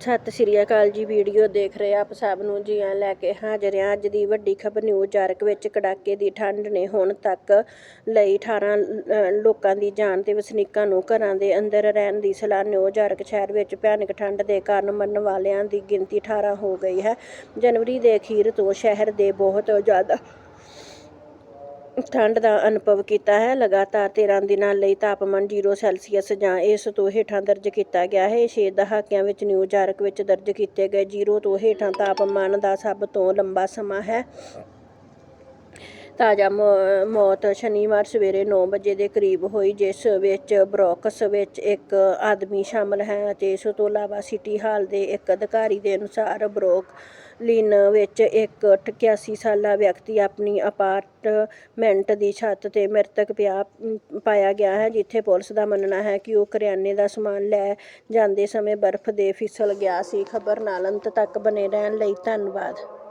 ਸਤਿ ਸ਼੍ਰੀ ਅਕਾਲ ਜੀ, ਵੀਡੀਓ ਦੇਖ ਰਹੇ ਆਪ ਸਭ ਨੂੰ ਜੀ ਆਇਆਂ ਲੈ ਕੇ ਹਾਜ਼ਰ ਹਾਂ ਅੱਜ ਦੀ ਵੱਡੀ ਖਬਰ ਨਿਊਜ਼ ਆਰਕ ਵਿੱਚ ਕੜਾਕੇ ਦੀ ਠੰਡ ਨੇ ਹੁਣ ਤੱਕ ਲਈ 18 ਲੋਕਾਂ ਦੀ ਜਾਨ ਤੇ ਵਸਨੀਕਾਂ ਨੂੰ ਘਰਾਂ ਦੇ ਅੰਦਰ ਰਹਿਣ ਦੀ ਸਲਾਹ। ਨਿਊਜ਼ ਆਰਕ ਸ਼ਹਿਰ ਵਿੱਚ ਭਿਆਨਕ ਠੰਡ ਦੇ ਕਾਰਨ ਮਰਨ ਵਾਲਿਆਂ ਦੀ ਗਿਣਤੀ 18 ਹੋ ਗਈ ਹੈ। ਜਨਵਰੀ ਦੇ ਅਖੀਰ ਤੋਂ ਸ਼ਹਿਰ ਦੇ ਬਹੁਤ ਜ਼ਿਆਦਾ ਠੰਡ ਦਾ ਅਨੁਭਵ ਕੀਤਾ ਹੈ। ਲਗਾਤਾਰ 13 ਦਿਨਾਂ ਲਈ ਤਾਪਮਾਨ 0 ਸੈਲਸੀਅਸ ਜਾਂ ਇਸ ਤੋਂ ਹੇਠਾਂ ਦਰਜ ਕੀਤਾ ਗਿਆ ਹੈ। ਇਹ ਛੇ ਦਹਾਕਿਆਂ ਵਿੱਚ ਨਿਊਯਾਰਕ ਵਿੱਚ ਦਰਜ ਕੀਤੇ ਗਏ 0 ਤੋਂ ਹੇਠਾਂ ਤਾਪਮਾਨ ਦਾ ਸਭ ਤੋਂ ਲੰਬਾ ਸਮਾਂ ਹੈ। ਤਾਜ਼ਾ ਮੌਤ ਸ਼ਨੀਵਾਰ ਸਵੇਰੇ 9 ਵਜੇ ਦੇ ਕਰੀਬ ਹੋਈ, ਜਿਸ ਵਿੱਚ ਬਰੌਕਸ ਵਿੱਚ ਇੱਕ ਆਦਮੀ ਸ਼ਾਮਲ ਹੈ ਅਤੇ ਇਸ ਤੋਂ ਇਲਾਵਾ ਸਿਟੀ ਹਾਲ ਦੇ ਇੱਕ ਅਧਿਕਾਰੀ ਦੇ ਅਨੁਸਾਰ ਬਰੋਕਲਿਨ ਵਿੱਚ ਇੱਕ 88 ਸਾਲਾ ਵਿਅਕਤੀ ਆਪਣੀ ਅਪਾਰਟਮੈਂਟ ਦੀ ਛੱਤ ਤੇ ਮ੍ਰਿਤਕ ਪਿਆ, ਪਾਇਆ ਗਿਆ ਹੈ, ਜਿੱਥੇ ਪੁਲਿਸ ਦਾ ਮੰਨਣਾ ਹੈ ਕਿ ਉਹ ਕਰਿਆਨੇ ਦਾ ਸਮਾਨ ਲੈ ਜਾਂਦੇ ਸਮੇਂ ਬਰਫ਼ ਦੇ ਫਿਸਲ ਗਿਆ ਸੀ। ਖਬਰ ਨਾਲ ਅੰਤ ਤੱਕ ਬਨੇ ਰਹਿਣ ਲਈ ਧੰਨਵਾਦ।